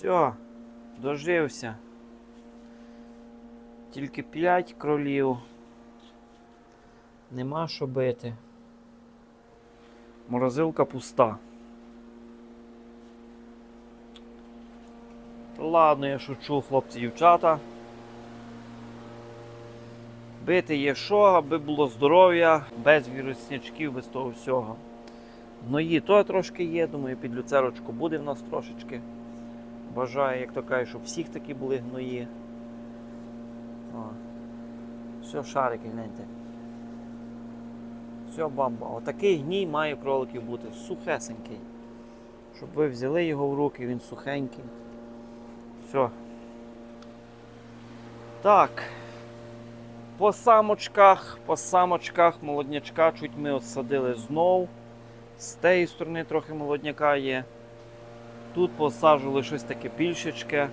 Все, дожився. Тільки 5 кролів. Нема що бити. Морозилка пуста. Ладно, я шучу, хлопці, дівчата. Бити є що, аби було здоров'я, без віруснячків, без того всього. Гної то трошки є, думаю, під люцерочку буде в нас трошечки. Бажаю, як то кажуть, щоб всіх такі були гної. О. Все, шарики, гляньте. Все, бамба. Отакий гній має кроликів бути. Сухесенький. Щоб ви взяли його в руки, він сухенький. Все. Так. По самочках, по самочках молоднячка чуть ми отсадили знов. З тієї сторони трохи молодняка є. Тут посаджували щось таке більшечке.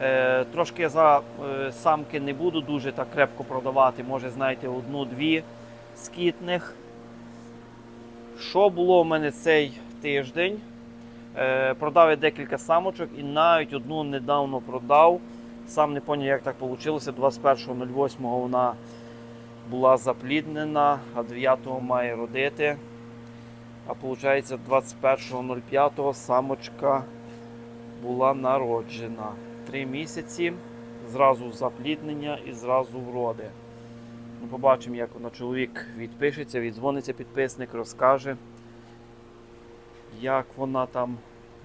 Е, трошки я зараз е, самки не буду дуже так крепко продавати. Може, знаєте, одну-дві скітних. Що було в мене цей тиждень? Е, продав я декілька самочок і навіть одну недавно продав. Сам не зрозумів, як так вийшло. 21.08 вона була запліднена, а 9-го має родити. А виходить, 21.05 самочка була народжена. Три місяці, зразу запліднення і зразу вроди. Ну, побачимо, як вона чоловік відпишеться, віддзвониться підписник, розкаже, як вона там,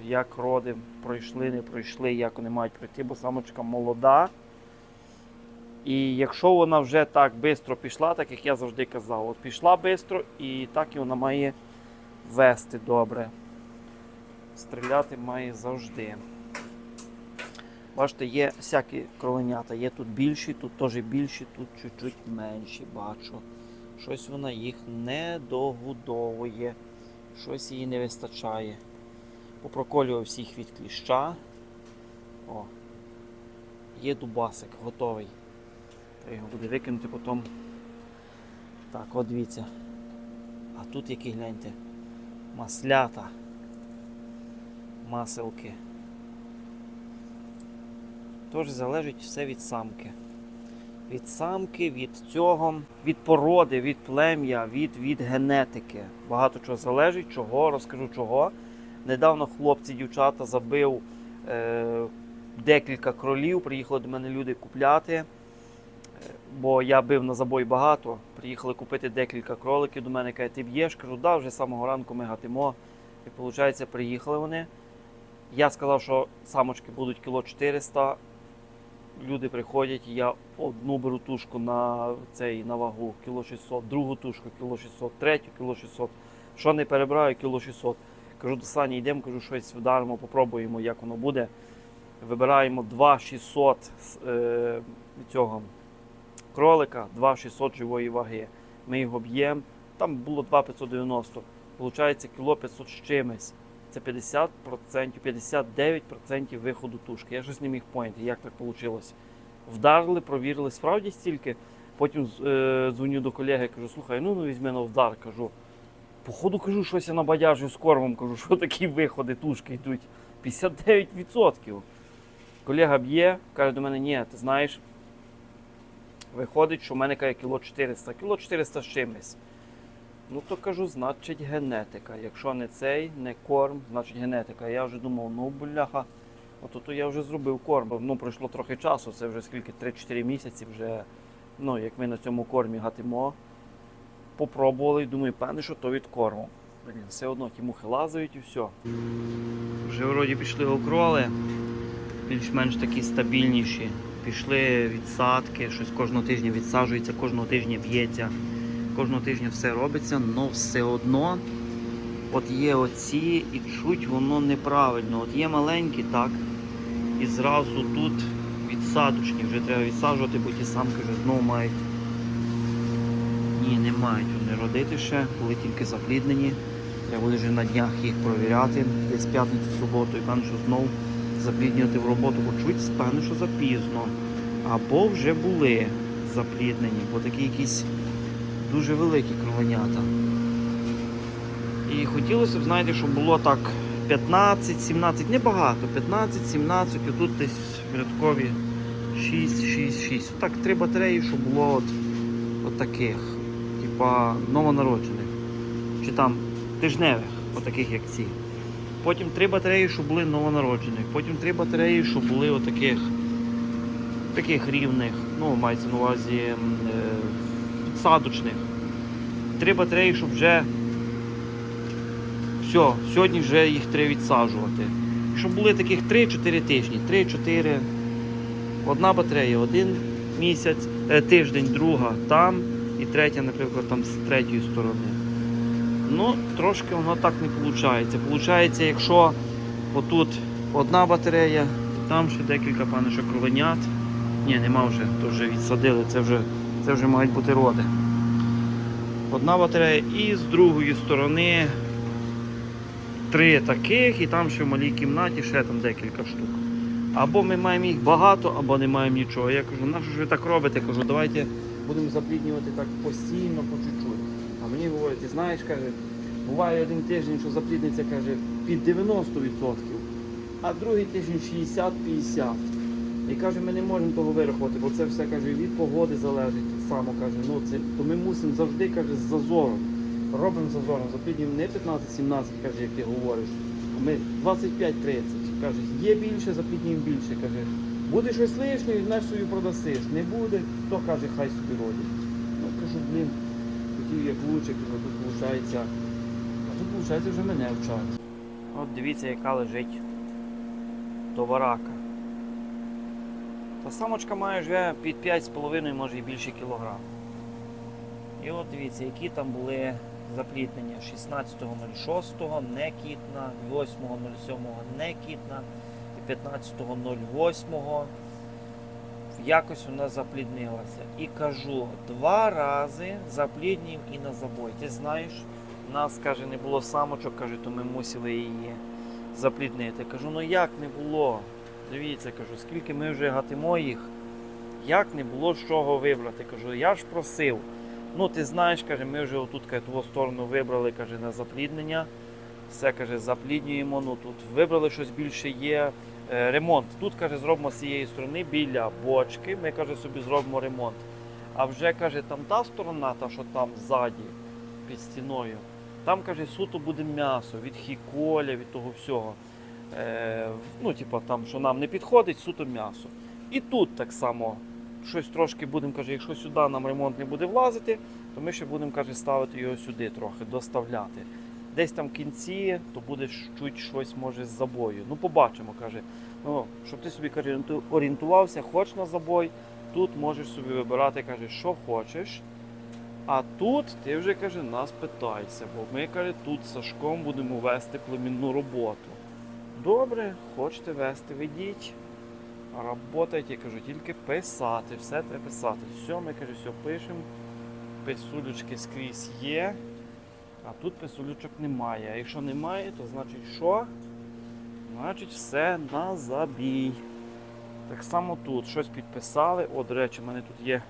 як роди пройшли, не пройшли, як вони мають пройти, бо самочка молода. І якщо вона вже так швидко пішла, так як я завжди казав, от пішла швидко і так і вона має вести добре. Стріляти має завжди. Бачите, є всякі кроленята. Є тут більші, тут теж більші, тут чуть-чуть менші бачу. Щось вона їх не догодовує, щось їй не вистачає. Попроколював всіх від кліща. О, є дубасик, готовий. Треба його буде викинути потім. Так, от дивіться. А тут які гляньте. Маслята. Маселки. Тож залежить все від самки. Від самки, від цього, від породи, від плем'я, від, від генетики. Багато чого залежить, чого, розкажу чого. Недавно хлопці, дівчата забив е, декілька кролів, приїхали до мене люди купляти. Бо я бив на забой багато. Приїхали купити декілька кроликів до мене, каже, ти б'єш, кажу, да, вже з самого ранку ми гатимо. І виходить, приїхали вони. Я сказав, що самочки будуть кіло 400. Люди приходять, я одну беру тушку на цей на вагу кіло 600, другу тушку кіло 600, третю кіло 600. Що не перебираю, кіло 600. Кажу до Сані, йдемо, кажу, щось вдаримо, попробуємо, як воно буде. Вибираємо 2600 з, е, цього кролика, 2600 живої ваги. Ми його б'ємо. Там було 2590. Получається кіло 500 з чимось. Це 50%, 59% виходу тушки. Я щось не міг поняти, як так вийшло. Вдарили, провірили, справді стільки. Потім е, дзвоню до колеги, кажу, слухай, ну, ну візьми на вдар, кажу. Походу кажу, щось я набадяжу з кормом, кажу, що такі виходи тушки йдуть. 59%. Колега б'є, каже до мене, ні, ти знаєш, виходить, що в мене каже кіло 400, кіло 400 з чимось. Ну то кажу, значить генетика. Якщо не цей, не корм, значить генетика. Я вже думав, ну бляха, от то я вже зробив корм. Ну пройшло трохи часу, це вже скільки 3-4 місяці вже. Ну, як ми на цьому кормі гатимо. Попробували і думаю, певне, що то від корму. Блін, все одно ті мухи лазають і все. Вже вроді пішли окроли, більш-менш такі стабільніші. Пішли відсадки, щось кожного тижня відсаджується, кожного тижня б'ється. Кожного тижня все робиться, але все одно от є оці і чуть воно неправильно. От є маленькі, так, і зразу тут відсадочні, вже треба відсаджувати, бо ті самки вже знову мають. Ні, не мають вони родити ще, були тільки запліднені. Треба буде вже на днях їх провіряти, десь п'ятницю, суботу, і певно, що знову запліднювати в роботу, бо чуть певно, що запізно. Або вже були запліднені, бо такі якісь дуже великі кровенята. І хотілося б, знаєте, щоб було так 15-17, небагато, 15-17, отут десь в рядкові 6, 6, 6. Отак три батареї, щоб було от, от таких, типа новонароджених. Чи там тижневих, отаких як ці. Потім три батареї, щоб були новонароджених. Потім три батареї, щоб були отаких таких рівних, ну, мається на увазі е, підсадочних. Три батареї, щоб вже все, сьогодні вже їх треба відсаджувати. Щоб були таких 3-4 тижні. 3-4. Одна батарея один місяць, е, тиждень, друга там і третя, наприклад, там з третьої сторони. Ну, трошки воно так не виходить. Получається, якщо отут одна батарея, там ще декілька пане, що кровенят. Ні, нема вже, то вже відсадили, це вже, це вже мають бути роди. Одна батарея і з другої сторони три таких, і там ще в малій кімнаті ще там декілька штук. Або ми маємо їх багато, або не маємо нічого. Я кажу, на що ж ви так робите? Кажу, давайте будемо запліднювати так постійно, по чуть-чуть. Мені говорять, ти знаєш, каже, буває один тиждень, що заплідниця каже під 90%, а другий тиждень 60-50%. І каже, ми не можемо того вирахувати, бо це все каже, від погоди залежить. Само каже, ну це то ми мусимо завжди каже, з зазором. Робимо зазором, запліднюємо не 15-17, каже, як ти говориш. А ми 25-30. Каже, є більше, запліднюємо більше. Каже, буде щось лишнє, візьмеш собі продасиш. Не буде, то каже, хай собі родить. Ну кажу, блін, хотів як лучше, кажу, тут виходить. А тут виходить вже мене вчать. От дивіться, яка лежить товарака. Та самочка має вже під 5,5, може і більше кілограм. І от дивіться, які там були заплітнення 16.06 не кітна, 8.07 не кітна і 15.08 якось вона запліднилася. І кажу, два рази запліднюємо і на забой. Ти знаєш, у нас каже, не було самочок, каже, то ми мусили її запліднити. Кажу, ну як не було? Дивіться, кажу, скільки ми вже гатимо їх, як не було з чого вибрати. Кажу, я ж просив. Ну, ти знаєш, каже, ми вже отут каже, сторону вибрали каже, на запліднення. Все каже, запліднюємо. Ну тут вибрали щось більше є. Е, ремонт. Тут каже, зробимо з цієї сторони біля бочки. Ми каже, собі зробимо ремонт. А вже каже, там та сторона, та що там ззаді, під стіною. Там каже, суто буде м'ясо від хіколя, від того всього. Е, ну, типа там, що нам не підходить, суто м'ясо. І тут так само щось трошки будемо, каже, якщо сюди нам ремонт не буде влазити, то ми ще будемо каже, ставити його сюди трохи, доставляти. Десь там в кінці, то буде чуть щось може з забою. Ну, побачимо, каже. Ну, щоб ти собі каже, орієнтувався, хоч на забой, тут можеш собі вибирати, каже, що хочеш. А тут ти вже каже, нас питайся, бо ми каже, тут з Сашком будемо вести племінну роботу. Добре, хочете вести, ведіть. Работайте, я кажу, тільки писати, все треба писати. Все, ми каже, все пишемо. Писулючки скрізь є. А тут писулючок немає. А якщо немає, то значить що? Значить все на забій. Так само тут щось підписали. О, до речі, в мене тут є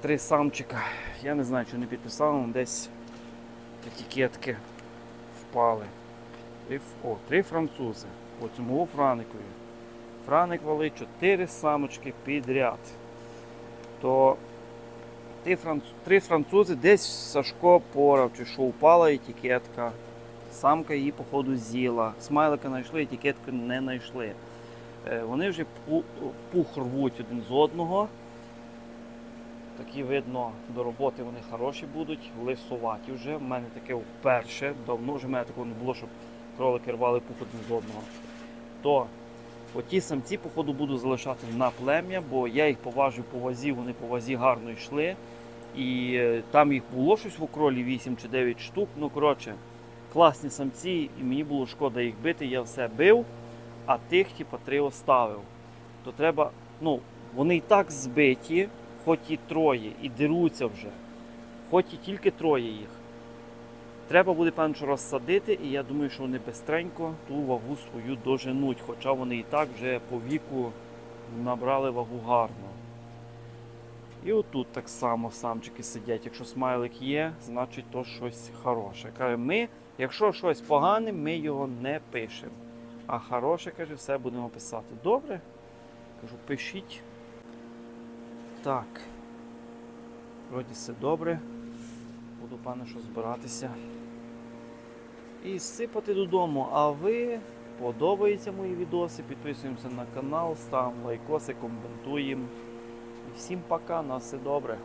три самчика. Я не знаю, чи не підписали, але десь етикетки впали. Три, о, три французи. По цьому франикові. Франик валить чотири самочки підряд. То три, франц... три французи десь Сашко порав, чи що упала етикетка. Самка її, походу, з'їла. Смайлика знайшли, етикетку не знайшли. Е, Вони вже пух рвуть один з одного. Такі видно, до роботи вони хороші будуть, лисуваті вже. В мене таке вперше, давно вже в мене такого не було, щоб кролики рвали пух один з одного. То оті самці, походу, буду залишати на плем'я, бо я їх поважив по вазі, вони по вазі гарно йшли. І е, там їх було щось в окролі 8 чи 9 штук. Ну, коротше, класні самці, і мені було шкода їх бити, я все бив, а тих, типа, три оставив. То треба, ну, вони і так збиті, хоч і троє, і деруться вже, хоч і тільки троє їх. Треба буде певно, розсадити, і я думаю, що вони бистренько ту вагу свою доженуть, хоча вони і так вже по віку набрали вагу гарно. І отут так само самчики сидять. Якщо смайлик є, значить то щось хороше. Каже, ми, якщо щось погане, ми його не пишемо. А хороше, каже, все будемо писати. Добре? Кажу, пишіть. Так. Вроді все добре. Буду, пане, що збиратися. І сипати додому. А ви подобаються мої відоси, підписуємося на канал, ставимо лайкоси, коментуємо. Всім пока, на все добре.